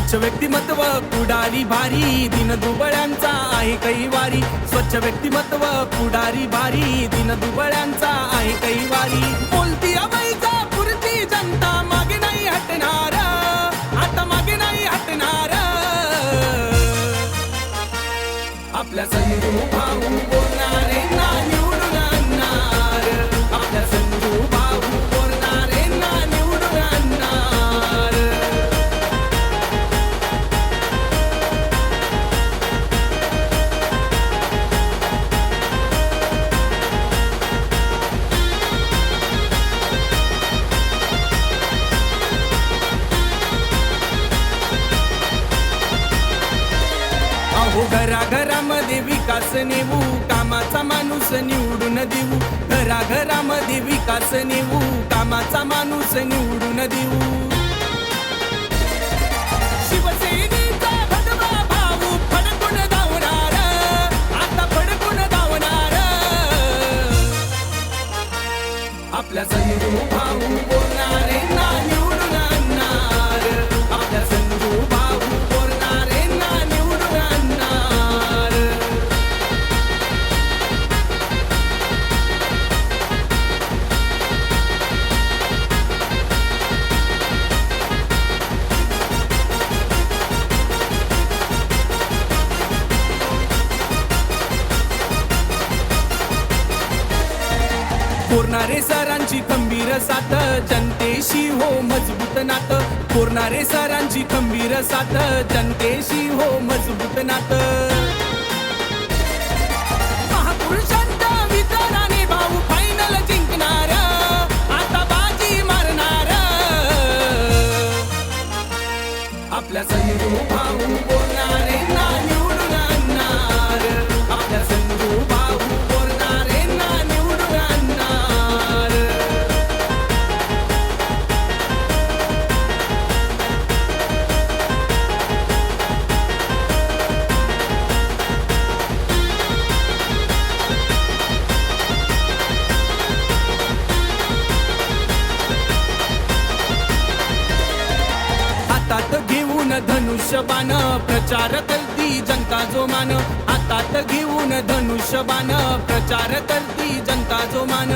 स्वच्छ व्यक्तिमत्व पुढारी भारी दिन दुबळ्यांचा आहे कैवारी. स्वच्छ व्यक्तिमत्व पुढारी भारी दिन दुबळ्यांचा आहे कैवारी. बोलती अबाईचा पुरती जनता मागे नाही हटणार. आता मागे नाही हटणार. आपल्या संधू भाऊ बोलणारे हो घराघरामध्ये विकास नेऊ कामाचा माणूस निवडून देऊ. घराघरामध्ये विकास नेऊ कामाचा माणूस निवडून देऊ. कोरणारे सरांची खंबीर साथ जनतेशी हो मजबूत नातं. कोरणारे सरांची खंबीर साथ जनतेशी हो मजबूत नातं. महापुरुषांच्या विचाराने भाऊ फायनल जिंकणार आता बाजी मारणार. आपल्या संजू भाऊ बोलणारे ना निवडून आणणार धनुष्यबाण प्रचार करती जनता जो मान हातात घेऊन धनुष्यबाण प्रचार करती जनता जो मान